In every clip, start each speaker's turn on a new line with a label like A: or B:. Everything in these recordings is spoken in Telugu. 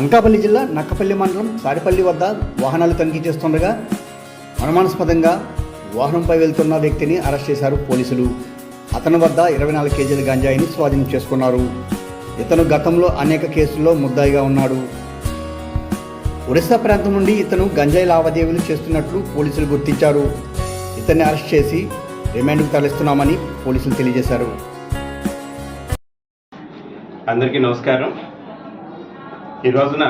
A: అనకాపల్లి జిల్లా నక్కపల్లి మండలం తాడిపల్లి వద్ద వాహనాలు తనిఖీ చేస్తుండగా అనుమానాస్పదంగా వాహనంపై వెళ్తున్న వ్యక్తిని అరెస్ట్ చేశారు పోలీసులు. అతని వద్ద ఇరవై నాలుగు కేజీల గంజాయిని స్వాధీనం చేసుకున్నారు. ఇతను గతంలో అనేక కేసుల్లో ముద్దాయిగా ఉన్నాడు. ఒడిశా ప్రాంతం నుండి ఇతను గంజాయి లావాదేవీలు చేస్తున్నట్లు పోలీసులు గుర్తించారు. ఇతన్ని అరెస్ట్ చేసి రిమాండ్కు తరలిస్తున్నామని పోలీసులు తెలియజేశారు.
B: అందరికీ నమస్కారం. ఈ రోజున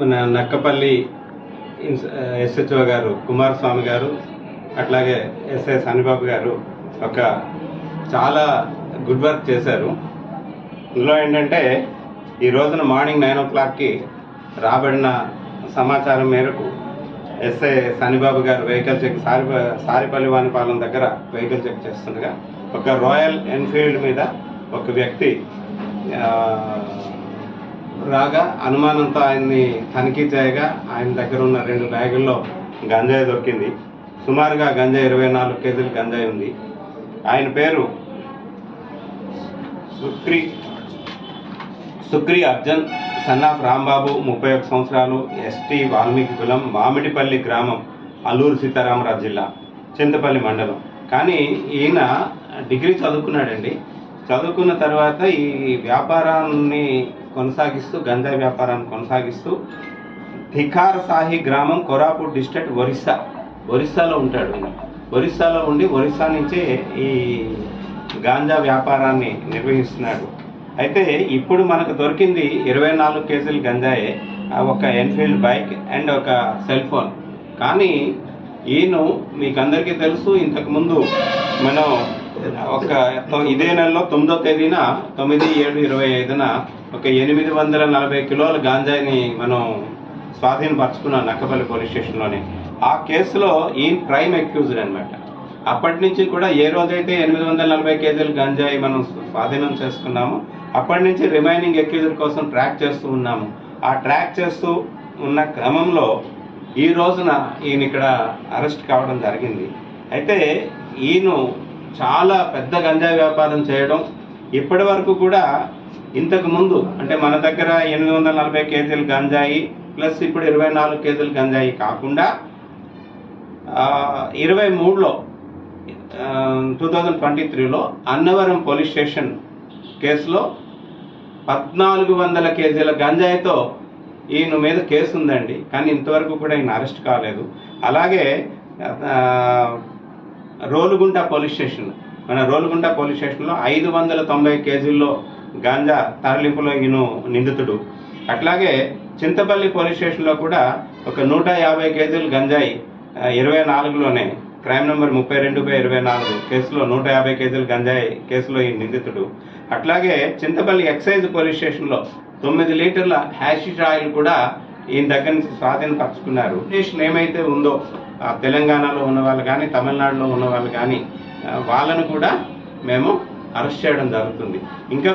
B: మన నక్కపల్లి ఎస్హెచ్ఓ గారు కుమారస్వామి గారు అట్లాగే ఎస్ఐ సనిబాబు గారు ఒక చాలా గుడ్ వర్క్ చేశారు. ఇందులో ఏంటంటే ఈ రోజున మార్నింగ్ నైన్ ఓ క్లాక్కి రాబడిన సమాచారం మేరకు ఎస్ఐ సనిబాబు గారు వెహికల్ చెక్ సారి సారిపల్లి వానిపాలెం దగ్గర వెహికల్ చెక్ చేస్తుండగా ఒక రాయల్ ఎన్ఫీల్డ్ మీద ఒక వ్యక్తి రాగా అనుమానంతో ఆయన్ని తనిఖీ చేయగా ఆయన దగ్గర ఉన్న రెండు బ్యాగుల్లో గంజాయి దొరికింది. సుమారుగా గంజాయి ఇరవై నాలుగు కేజీలు గంజాయి ఉంది. ఆయన పేరు సుక్రి సుక్రి అర్జున్. సన్నాఫ్ రాంబాబు ముప్పై ఒక సంవత్సరాలు ఎస్టీ వాల్మీకి కులం మామిడిపల్లి గ్రామం అల్లూరు సీతారామరాజు జిల్లా చింతపల్లి మండలం. కానీ ఈయన డిగ్రీ చదువుకున్నాడండి. చదువుకున్న తర్వాత ఈ వ్యాపారాన్ని కొనసాగిస్తూ గంజా వ్యాపారాన్ని కొనసాగిస్తూ ధికార్ సాహి గ్రామం కొరాపూర్ డిస్ట్రిక్ట్ ఒరిస్సా ఒరిస్సాలో ఉంటాడు ఒరిస్సాలో ఉండి ఒరిస్సా నుంచే ఈ గాంజా వ్యాపారాన్ని నిర్వహిస్తున్నాడు. అయితే ఇప్పుడు మనకు దొరికింది ఇరవై నాలుగు కేజీలు గంజాయే ఒక ఎన్ఫీల్డ్ బైక్ అండ్ ఒక సెల్ ఫోన్. కానీ ఈయన మీకు అందరికీ తెలుసు ఇంతకుముందు మనం ఒక ఇదే నెలలో తొమ్మిదో తేదీన తొమ్మిది ఏడు ఇరవై ఐదున ఒక ఎనిమిది వందల నలభై కిలోల గాంజాయిని మనం స్వాధీనపరచుకున్నాం నక్కపల్లి పోలీస్ స్టేషన్లోనే. ఆ కేసులో ఈయన ప్రైమ్ అక్యూజ్డ్ అనమాట అప్పటి నుంచి కూడా ఏ రోజైతే ఎనిమిది వందల నలభై కేజీల గంజాయి మనం స్వాధీనం చేసుకున్నామో అప్పటి నుంచి రిమైనింగ్ అక్యూజర్ కోసం ట్రాక్ చేస్తూ ఉన్నాము. ఆ ట్రాక్ చేస్తూ ఉన్న క్రమంలో ఈ రోజున ఈయన ఇక్కడ అరెస్ట్ కావడం జరిగింది. అయితే ఈయన చాలా పెద్ద గంజాయి వ్యాపారం చేయడం ఇప్పటి వరకు కూడా ఇంతకు ముందు అంటే మన దగ్గర ఎనిమిది వందల నలభై కేజీల గంజాయి ప్లస్ ఇప్పుడు ఇరవై నాలుగు కేజీల గంజాయి కాకుండా ఇరవై మూడులో టూ థౌజండ్ ట్వంటీ త్రీలో అన్నవరం పోలీస్ స్టేషన్ కేసులో పద్నాలుగు వందల కేజీల గంజాయితో ఈయన మీద కేసు ఉందండి కానీ ఇంతవరకు కూడా ఈయన అరెస్ట్ కాలేదు. అలాగే రోలుగుంట పోలీస్ స్టేషన్. మన రోలుగుంట పోలీస్ స్టేషన్లో ఐదు వందల తొంభై కేజీల్లో గాంజా తరలింపులో ఈయన నిందితుడు. అట్లాగే చింతపల్లి పోలీస్ స్టేషన్లో కూడా ఒక నూట యాభై కేజీలు గంజాయి ఇరవై నాలుగులోనే క్రైమ్ నెంబర్ ముప్పై రెండు బై ఇరవై నాలుగు కేసులో నూట యాభై కేజీలు గంజాయి కేసులో ఈ నిందితుడు. అట్లాగే చింతపల్లి ఎక్సైజ్ పోలీస్ స్టేషన్లో తొమ్మిది లీటర్ల హ్యాషిష్ ఆయిల్ కూడా ఈయన దగ్గర నుంచి స్వాధీనపరచుకున్నారు స్టేషన్ ఏమైతే ఉందో తెలంగాణలో ఉన్న వాళ్ళు కానీ తమిళనాడులో ఉన్న వాళ్ళు కానీ వాళ్ళను కూడా మేము అరెస్ట్ చేయడం జరుగుతుంది. ఇంకా